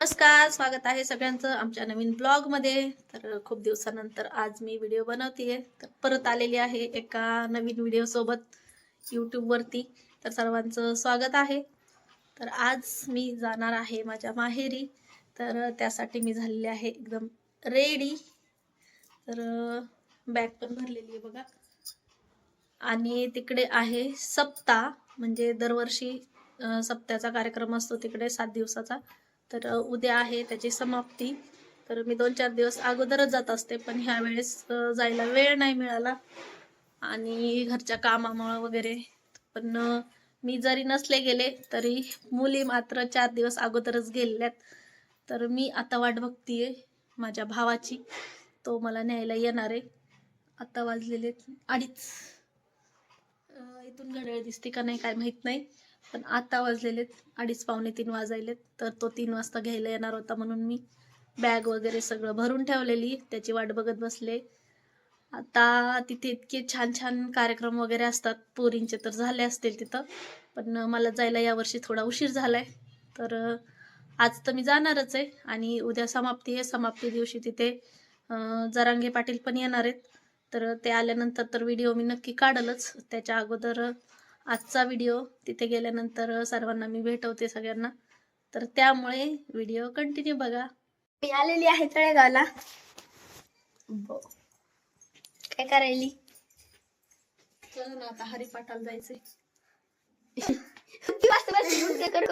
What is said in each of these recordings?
नमस्कार स्वागत आहे सगळ्यांचं आमच्या नवीन ब्लॉगमध्ये. तर खूप दिवसानंतर आज मी व्हिडिओ बनवते तर परत आलेली आहे एका नवीन व्हिडिओ सोबत यूट्यूबवरती तर सर्वांचं स्वागत आहे. तर आज मी जाणार आहे माझ्या माहेरी. तर त्यासाठी मी झालेली आहे एकदम रेडी तर बॅग पण भरलेली आहे बघा. आणि तिकडे आहे सप्ताह म्हणजे दरवर्षी सप्त्याचा कार्यक्रम असतो तिकडे सात दिवसाचा. तर उद्या आहे त्याची समाप्ती. तर मी दोन चार दिवस अगोदरच जात असते पण ह्या वेळेस जायला वेळ नाही मिळाला. आणि घरच्या कामामुळं वगैरे पण मी जरी नसले गेले तरी मुली मात्र चार दिवस अगोदरच गेलेल्यात. तर मी आता वाट बघतीये माझ्या भावाची. तो मला न्यायला येणार आहे. आता वाजलेले अडीच. इथून घड्याळ दिसते का नाही काय माहीत नाही. पण आता वाजलेलेत अडीच पावणे तीन वाजायलेत तर तो तीन वाजता घ्यायला येणार होता म्हणून मी बॅग वगैरे सगळं भरून ठेवलेली त्याची वाट बघत बसले. आता तिथे इतके छान छान कार्यक्रम वगैरे असतात पोरींचे तर झाले असतील तिथं पण मला जायला यावर्षी थोडा उशीर झालाय. तर आज तर मी जाणारच आहे आणि उद्या समाप्ती आहे समाप्ती दिवशी तिथे जरांगे पाटील पण येणार आहेत. तर ते आल्यानंतर तर व्हिडिओ मी नक्की काढलच त्याच्या अगोदर आजचा व्हिडिओ तिथे गेल्यानंतर सर्वांना मी भेटवते सगळ्यांना. तर त्यामुळे व्हिडिओ कंटिन्यू बघा. मी आलेली आहे तळेगावला. काय करायली? चला ना आता हरिपाठाला जायचंय.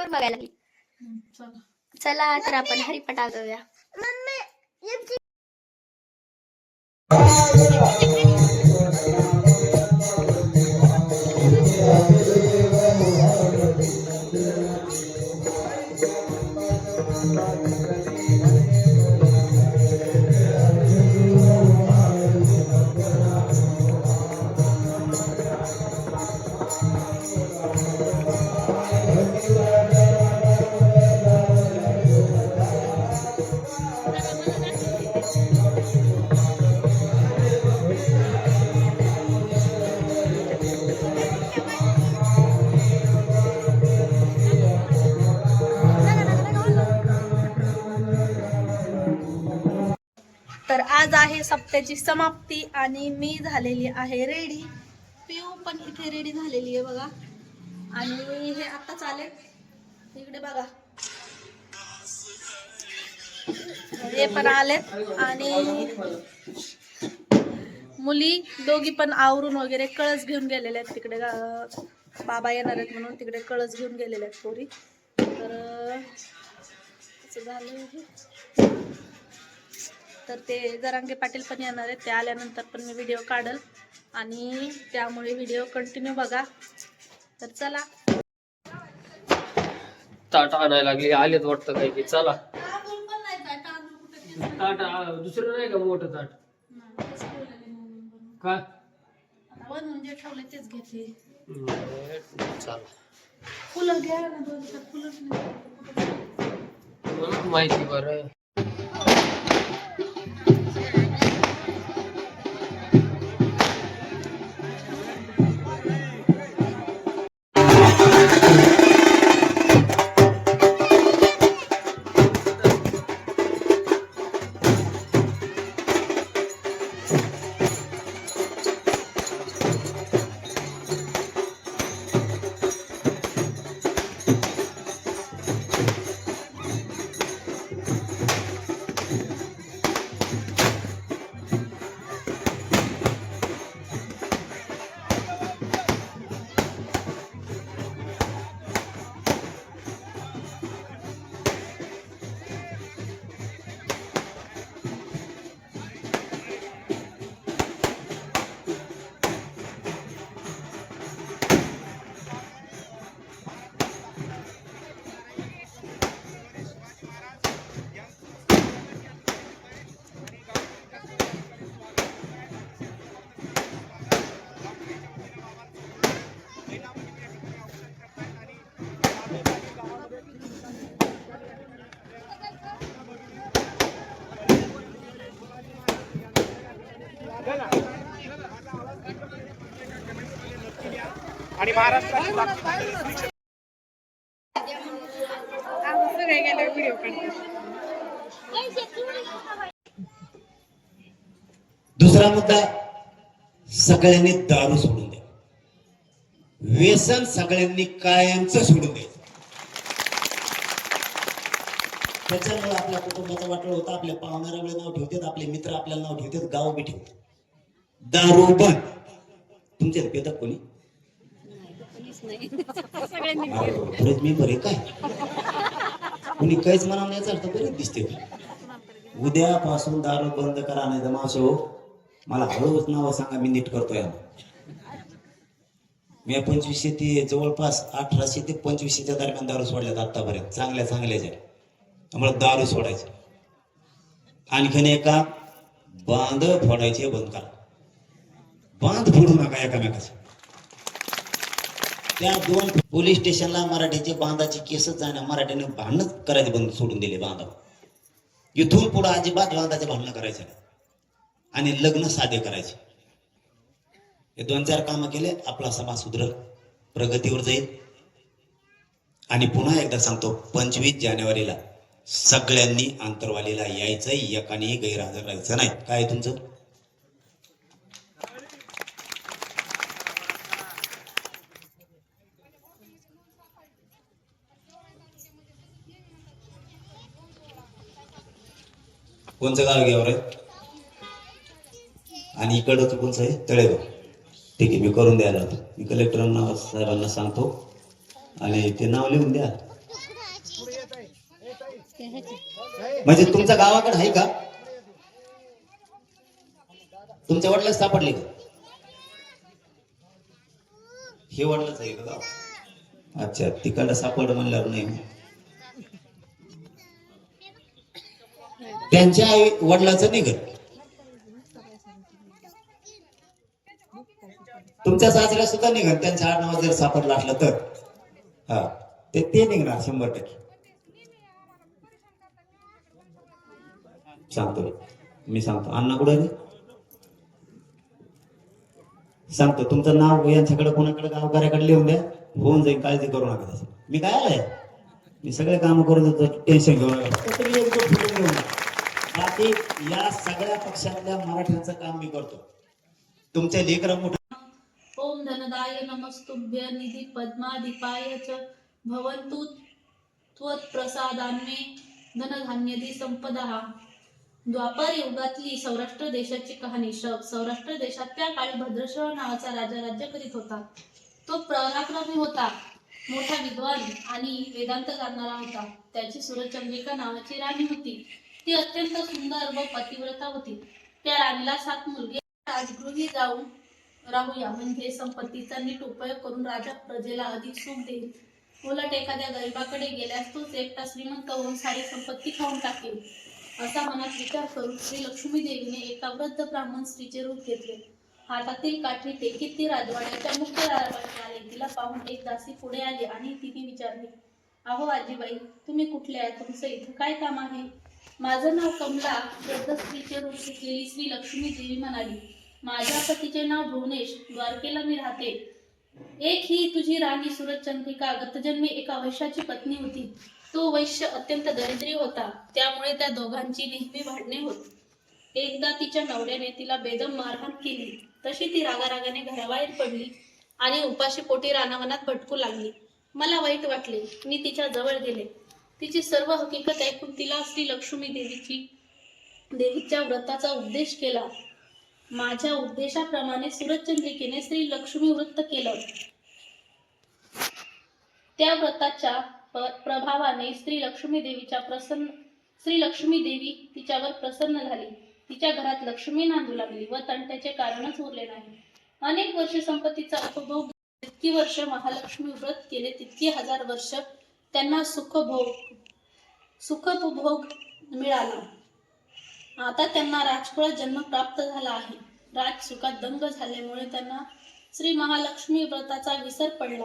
बघायला लागली. चला. तर आपण हरिपाठा जाऊया. तर आज आहे सप्त्याची समाप्ती आणि मी झालेली आहे रेडी. पिऊ पण इथे रेडी झालेली आहे बघा. आणि हे आता चालेल इकडे बघा. हे पण आलेत. आणि मुली दोघी पण आवरून वगैरे कळस घेऊन गेलेल्या आहेत तिकडे. बाबा येणार आहेत म्हणून तिकडे कळस घेऊन गेलेल्या आहेत पोरी. तर असं झालं तर ते जरांगे पाटील पण येणार आहेत. ते आल्यानंतर पण मी व्हिडिओ काढल. आणि त्यामुळे व्हिडिओ कंटिन्यू बघा. तर चला. ताट आणायला लागली. आलेत वाटतं काही की चला. ताट दुसरं नाही का मोठं ताट? का? बनवून जे ठेवले तेच घेतले बरं, चला फुलं घ्या ना दोन चार फुलं माहिती बरं. महाराष्ट्राची दुसरा मुद्दा सगळ्यांनी दारू सोडून द्या व्यसन सगळ्यांनी कायमचं सोडून द्यायचं त्याच्यामुळे आपल्या कुटुंबाचं वाटलं होतं आपल्या पाहुणाऱ्यामुळे नाव ठेवतात आपले मित्र आपल्याला नाव ठेवतात गाव बी ठेवतात. दारू बंद. तुमच्या पेतात कोणी? बरेच मी बरे काय? कोणी काहीच म्हणा नाही चालतं बरेच दिसते. उद्यापासून दारू बंद करा नाही तर मावशे हो मला हळूच नाव सांगा मी नीट करतोय मी पंचवीसशे ते जवळपास अठराशे ते पंचवीसशेच्या दरम्यान दारू सोडल्यात आतापर्यंत. चांगल्या चांगल्याच्या त्यामुळे दारू सोडायचे. आणखीन एका बांध फोडायचे बंद करा. बांध फोडू नका एकामेकाचे. त्या दोन पोलीस स्टेशनला मराठीचे बांधाची केसच जाणं मराठीने भांडणच करायचे बंद सोडून दिले बांधावर. इथून पुढं अजिबात बांधाचे भांडणं करायचे नाही. आणि लग्न साधे करायचे. हे दोन चार कामं केले आपला समाज सुधरल प्रगतीवर जाईल. आणि पुन्हा एकदा सांगतो पंचवीस जानेवारीला सगळ्यांनी आंतरवालीला यायचं एकानेही गैरहजर राहायचं नाही. काय तुमचं? कोणचं गाव घ्यावर आहे आणि इकडचं कोणचं आहे तळेगाव. ठीक आहे मी करून द्यायला होतो मी कलेक्टरांना साहेबांना सांगतो. आणि ते नाव लिहून द्या. म्हणजे तुमच्या गावाकडे आहे का? तुमच्या वडिलाच सापडले का? हे वडलंच आहे का गाव? अच्छा तिकडं सापड म्हणल्यावर नाही. त्यांच्या आई वडिलाचं निघत तुमच्या सासऱ्या सुद्धा निघत त्यांच्या आडनाव जर सापडला असला तर. हा. ते ते निघणार शंभर टक्के. सांगतो. मी सांगतो. अण्णा कुठे सांगतो. तुमचं नाव यांच्याकडे कोणाकडे गावकऱ्याकडे लिहून द्या. होऊन जाईल. काळजी करू नका तसं. मी काय आलाय? मी सगळे काम करून देतो टेन्शन घेऊ नका. फक्त या सगळ्या पक्षातल्या मराठ्यांचं काम मी करतो. तुमच्या लेकर मोठं ओम धनदाय नमस्तुभ्य निधी पद्माधिपाय च भवन्तु त्वत्प्रसादान्मे धनधान्यदी संपदा. द्वापर युगातली सौराष्ट्र देशाची कहाणी शब. सौराष्ट्र देशात त्या काळी भद्रश्रव नावाचा राजा राज्य करीत होता. तो पराक्रमी होता. मोठा विद्वान आणि वेदांत जाणणारा होता. त्याची सुरचंद्रिका नावाची राणी होती. ती अत्यंत सुंदर व पतिव्रता होती. त्या राणीला सात मुलगे राजगृही जाऊन राहूया. म्हणजे संपत्तीचा नीट उपयोग करून राजा प्रजेला अधिक सुख देईल. उलट एखाद्या गरीबाकडे गेल्यास तोच एकटा श्रीमंत होऊन सारी संपत्ती खाऊन टाकेल. असा मनात विचार करून श्री लक्ष्मी देवीने एका वृद्ध ब्राह्मण स्त्रीचे रूप घेतले. हातातील काठी टेकीत ती राजवाड्याच्या मुख्य दारापाशी आले तिला पाहून एक दासी पुढे आली आणि तिने विचारले अहो आजीबाई तुम्ही कुठले आहे? तुमचं इथं काय काम आहे? माझं नाव कमला वृद्ध स्त्रीचे रूप घेतलेली श्री लक्ष्मी देवी म्हणाली. माझ्या पतीचे नाव भुवनेश द्वारकेला मी राहते. एक ही तुझी राणी सुरतचंद्रिका गतजन्मी एका वैश्याची पत्नी होती. तो वैश्य अत्यंत दरिद्री होता. त्यामुळे त्या दोघांची नेहमी भांडणे होत. एकदा तिच्या नवऱ्याने तिला बेदम मारहाण केली. तशी ती रागारागाने घराबाहेर पडली आणि उपाशी पोटी रानावनात भटकू लागली. मला वाईट वाटले. मी तिच्या जवळ गेले. तिची सर्व हकीकत ऐकून तिला श्री लक्ष्मी देवीची देवीच्या व्रताचा उद्देश केला. माझ्या उद्देशाप्रमाणे सूरजचंद्रिकेने श्री लक्ष्मी व्रत केलं. त्या व्रताच्या प्रभावाने श्री लक्ष्मी देवीच्या प्रसन्न श्री लक्ष्मी देवी तिच्यावर प्रसन्न झाली. तिच्या घरात लक्ष्मी नांदू लागली व तंट्याचे कारणच उरले नाही. अनेक वर्ष संपत्तीचा उपभोग जितकी वर्ष महालक्ष्मी व्रत केले तितकी हजार वर्ष त्यांना सुखभोग सुखोपभोग मिळाला. आता त्यांना राजकुळात जन्म प्राप्त झाला आहे. राजसुखात दंग झाल्यामुळे त्यांना श्री महालक्ष्मी व्रताचा विसर पडला.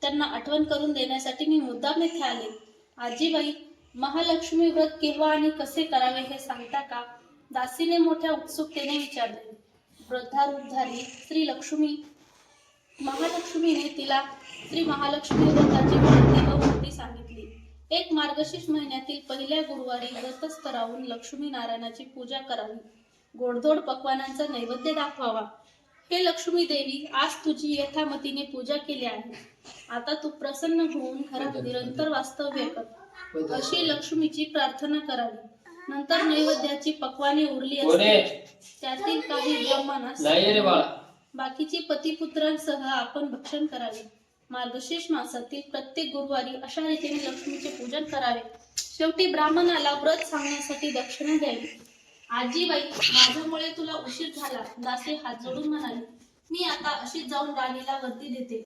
त्यांना आठवण करून देण्यासाठी मी मुद्दाम येथे आले. आजीबाई महालक्ष्मी व्रत केव्हा आणि कसे करावे हे सांगता का? दासीने मोठ्या उत्सुकतेने विचारले. वृद्धारूप झाली श्री लक्ष्मी महालक्ष्मीने तिला श्री महालक्ष्मी व्रताची मूर्ती सांगितली. एक मार्गशीर्ष महिन्यातील पहिल्या गुरुवारी व्रतस्थ राहून लक्ष्मी नारायणाची पूजा करावी. गोडधोड पक्वानांचा नैवेद्य दाखवावा. हे लक्ष्मी देवी आज तुझी यथामतीने पूजा केली आहे. आता तू प्रसन्न होऊन घरात निरंतर वास्तव्य कर. अशी लक्ष्मीची प्रार्थना करावी. नंतर नैवेद्याची पक्वाने उरली त्यातील काही बाळा. बाकीचे पतिपुत्रांसह आपण भक्षण करावे. मार्गशीर्ष मासातील प्रत्येक गुरुवारी अशा रीतीने लक्ष्मीचे पूजन करावे. शेवटी ब्राह्मणाला व्रत सांगण्यासाठी दक्षिणा द्यावी. आजीबाई माझ्यामुळे तुला उशीर झाला. दासे हात जोडून म्हणाले मी आता अशीच जाऊन राणीला वर्दी देते.